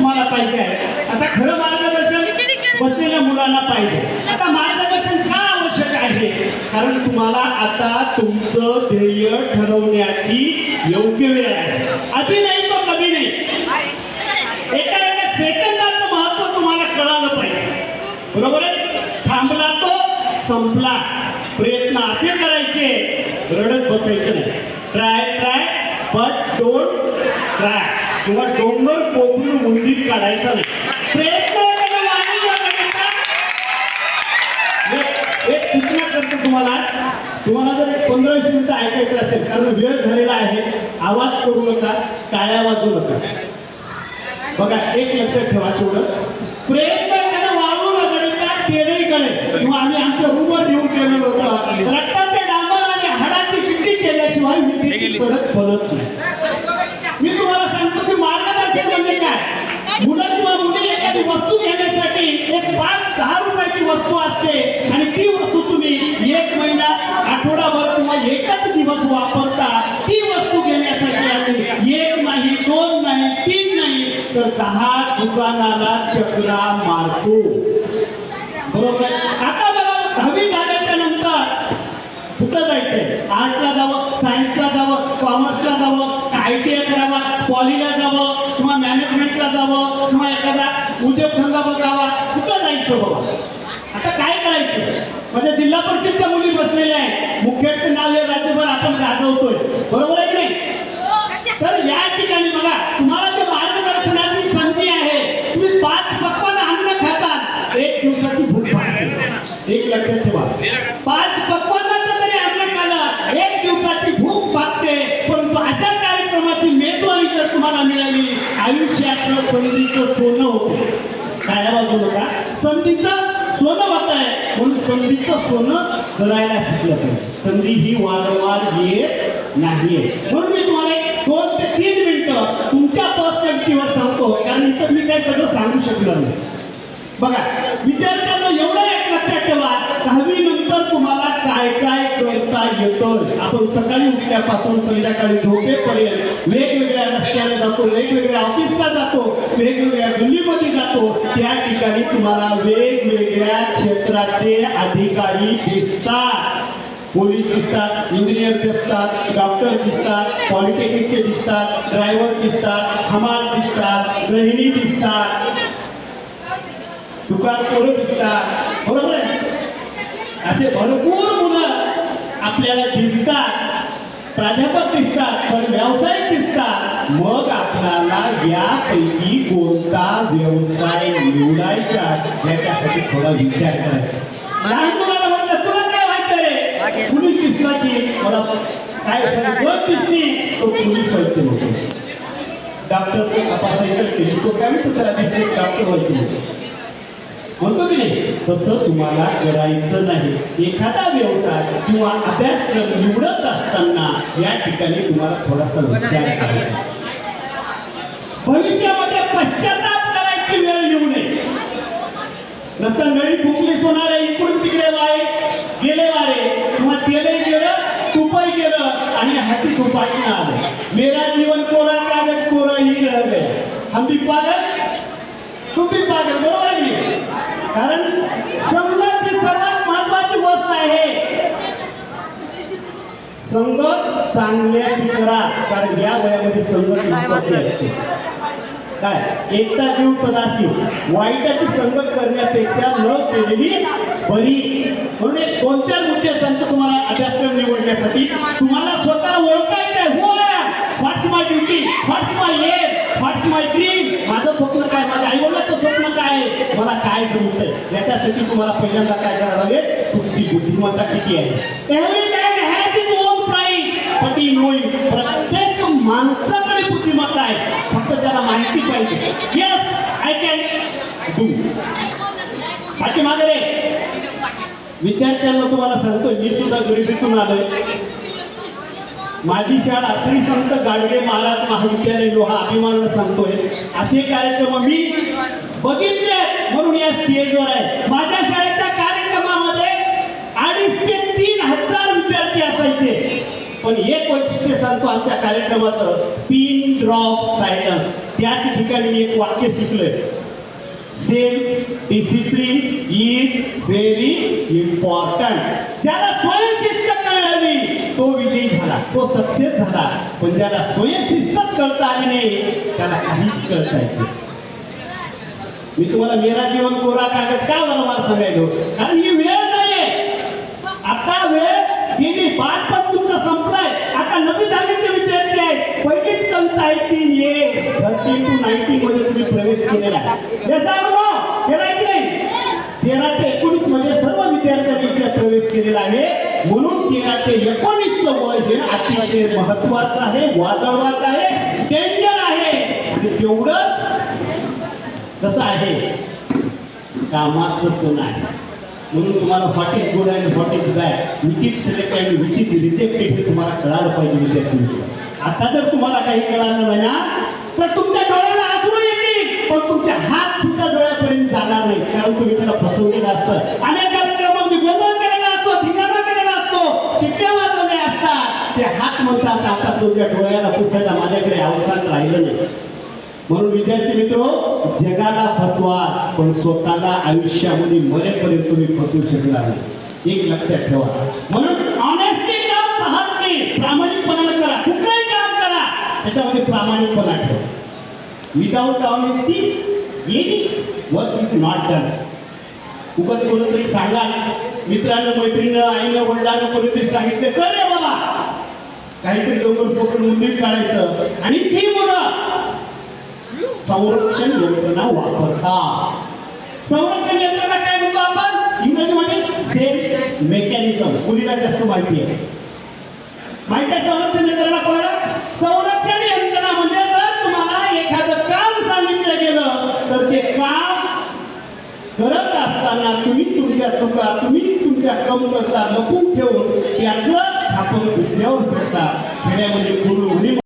तुम्हाला पाहिजे आहे. आता खरं मार्गदर्शन बसलेल्या मुलांना पाहिजे. आता मार्गदर्शन का आवश्यक आहे? कारण तुम्हाला आता तुमचं ध्येय ठरवण्याची योग्य वेळ आहे. अभिनय नाही तो कमी नाही. एका एका सेकंदाचं महत्त्व तुम्हाला कळालं पाहिजे. बरोबर आहे? थांबला तो संपला. प्रयत्न असे करायचे रडत बसायचं नाही. Try try but don't try. किंवा डोंगर पोखरून उंदीर काढायचा नाही. प्रयत्न. एक सूचना करतो तुम्हाला. तुम्हाला जर एक पंधरा वीस मिनिटं ऐकायचं असेल कारण वेळ झालेला आहे आवाज करू नका टाळ्या वाजवू नका. बघा एक लक्षात ठेवा तेवढं. प्रयत्न करा वाळू रगडता तेलही कळे किंवा आम्ही आमच्या रूमवर येऊन केलेलं होतं. रक्ताचे डांबर आणि हाडाची किट्टी केल्याशिवाय विद्येची सडक फलत नाही मी तुम्हाला सांगतो की मार्गदर्शन म्हणजे काय मुलं किंवा मुली एखादी वस्तू घेण्यासाठी एक पाच दहा रुपयाची वस्तू असते आणि ती वस्तू तुम्ही एक महिना आठवडाभर किंवा एकच दिवस वापरता ती वस्तू घेण्यासाठी आम्ही एक नाही दोन नाही तीन नाही तर दहा दुकानाला चक्रा मारतो. बरोबर आता बघा दहावी झाल्याच्यानंतर कुठं जायचंय? आर्टला जावं सायन्सला जावं कॉमर्सला जावं आय टी आय करावा पॉलीला जावं किंवा मॅनेजमेंटला जावं किंवा एखादा उद्योगधंदा बघावा कुठं जायचं बाबा? आता काय करायचं? म्हणजे जिल्हा परिषदच्या मुली आपण गाजवतोय. बरोबर आहे की नाही? तर या ठिकाणी बघा तुम्हाला जे मार्गदर्शनाची संधी आहे. तुम्ही पाच पक्वान अन्न खाता एक दिवसाची भूक भागते. एक लक्षात ठेवा. पाच पक्वानाचं जरी अन्न खाल्लं एक दिवसाची भूक भागते. परंतु अशा कार्यक्रमाची मेजवानी जर तुम्हाला मिळाली आयुष्याचं संधीचं सोनं होतं. काय बाजू नका संधीचं सोनं होत आहे. म्हणून संधीचं सोनं करायला शिकलं पाहिजे संधी ही वारंवार येत नाहीये. म्हणून मी तुम्हाला एक दोन ते तीन मिनिटं तुमच्या पर्सनॅलिटीवर सांगतो कारण इथं मी काय सगळं सांगू शकणार नाही. बघा विद्यार्थ्यांना एवढं एक लक्षात ठेवा दहावी नंतर तुम्हाला काय काय करता येतं. आपण सकाळी उठल्यापासून संध्याकाळी झोपेपर्यंत वेगवेगळ्या रस्त्याने जातो वेगवेगळ्या ऑफिसला जातो वेगवेगळ्या ठिकाणी तुम्हाला वेगवेगळ्या क्षेत्राचे अधिकारी दिसतात. पोलीस दिसतात इंजिनियर दिसतात डॉक्टर दिसतात पॉलिटेक्निकचे दिसतात ड्रायव्हर दिसतात हमाल दिसतात गहिणी दिसतात. दुकान पोरं दिसतात. बरोबर आहे? असे भरपूर मुलं आपल्याला दिसतात. प्राध्यापक दिसतात सॉरी व्यावसायिक दिसतात. मग आपल्याला यापैकी कोणता व्यवसाय निवडायचा याच्यासाठी थोडा विचार करायचा. लहान मुलाला म्हटलं तुला काय व्हायचं रे? पोलीस दिसला की मला काय गत दिसली? तो पोलीस व्हायचं होतं. डॉक्टरचं तपासायचं टेलिस्कोप काय म्हणतो त्याला? दिसले डॉक्टर व्हायचं होतं म्हणतो की नाही? तसं तुम्हाला करायचं नाही. एखादा व्यवसाय किंवा अभ्यासक्रम निवडत असताना या ठिकाणी तुम्हाला थोडासा विचार करायचा. भविष्यामध्ये पश्चाताप करायची वेळ येऊ नये. नसता नळी फुकली सोनारे इकडून तिकडे वाय गेले वारे. किंवा तेलही गेलं तुपही गेलं आणि हाती तुपाटणं आलं. मेरा जीवन कोरा कागज कोरा ही रह गया हम भी पागल तुम भी पागल बरोबर आहे की नाही? कारण संघाची सर्वात महत्वाची गोष्ट आहे संघ चांगल्याची करा कारण या वयामध्ये संघ महत्वाची असते काय? एकटा जीव सदाशिव. वाईटाची संगत करण्यापेक्षा न केलेली बरी. म्हणून एक दोन चार मुद्दे सांगतो तुम्हाला अभ्यासक्रम निवडण्यासाठी. तुम्हाला स्वतः ओळखायचं हो what's my duty what's my aim what's my dream माझं स्वप्न काय? माझ्या आईवडिलाचं स्वप्न काय? आहे मला काय जमतंय? याच्यासाठी तुम्हाला पहिल्यांदा काय करावं लागेल? तुमची बुद्धिमत्ता किती आहे? माहिती पाहिजे. येस आय कॅन डू पाठीमागे रे. विद्यार्थ्यांना तुम्हाला सांगतोय मी सुद्धा गरिबीतून आलोय. माझी शाळा श्री संत गाडगे महाराज महाविद्यालय लोहा अभिमानानं सांगतोय. असे कार्यक्रम मी बघितले म्हणून या स्टेजवर आहे. पण एक वैशिष्ट्य सांगतो आमच्या कार्यक्रमाचं पिन ड्रॉप सायलन्स त्याच ठिकाणी मी एक वाक्य शिकलोय. सेम डिसिप्लिन इज व्हेरी इम्पॉर्टंट ज्याला स्वयंशिस्त कळली तो विजयी झाला तो सक्सेस झाला. पण ज्याला स्वयंशिस्तच कळता आली नाही त्याला काहीच कळता येते मी तुम्हाला मेरा जीवन कोरा कागद का बरं मला सांगायलो कारण ही वेळ नाहीये. आता वेळ गेली बालपण थर्टी टू नाईन्टी मध्ये तुम्ही प्रवेश केलेला आहे. तेरा की नाही. तेरा ते एकोणीसमध्ये सर्व विद्यार्थ्यांनी इथे प्रवेश केलेला आहे. म्हणून तेरा ते एकोणीसचं वय हे अतिशय महत्वाचं आहे वादळवाद आहे डेंजर आहे. आणि तेवढंच कसं आहे? कामाचं पण आहे. म्हणून तुम्हाला what is good and what is bad which is select and which is rejected हे तुम्हाला कळायला पाहिजे विद्यार्थी आता जर तुम्हाला काही कळालं नाही ना तर तुमच्या डोळ्याला अश्रू येतील. पण तुमचे हात सुद्धा डोळ्यापर्यंत जाणार नाही कारण तुम्ही त्याला फसवलेलं असतं. अनेक कार्यक्रमामध्ये गोंधळ केलेला असतो धिंगाणा केलेला असतो. शिट्ट्या वाजवल्या असतात. ते हात म्हणतात आता तुमच्या डोळ्याला पुसायला माझ्याकडे अवसान राहिलं नाही. म्हणून विद्यार्थी मित्र जगाला फसवा पण स्वतःला आयुष्यामध्ये मरेपर्यंत तुम्ही फसवू शकणार नाही. एक लक्षात ठेवा. म्हणून ऑनेस्टी काम चाहत नाही. प्रामाणिकपणानं करा. त्याच्यामध्ये प्रामाणिकपणा ठेव without honesty any work is not done उगत कोणीतरी सांगा मित्रानं मैत्रीनं आईनं वडिलानं कोणीतरी सांगितलं कर रे बाबा. काहीतरी डोंगर पोकळ मुंडीत काढायचं. आणि जी मुलं संरक्षण यंत्रणा वापरता संरक्षण यंत्रणा काय म्हणतो आपण? इंग्रजीमध्ये सेल्फ मेकॅनिझम मुलीला जास्त माहिती आहे? माहिती आहे संरक्षण यंत्रणा कोणाला? संरक्षण यंत्रणा म्हणजे जर तुम्हाला एखादं काम सांगितलं गेलं तर ते काम करत असताना तुम्ही तुमच्या चुका तुम्ही तुमच्या कमतरता लपून ठेवून त्याचं आपण दुसऱ्यावर करता. खेड्यामध्ये पूर्ण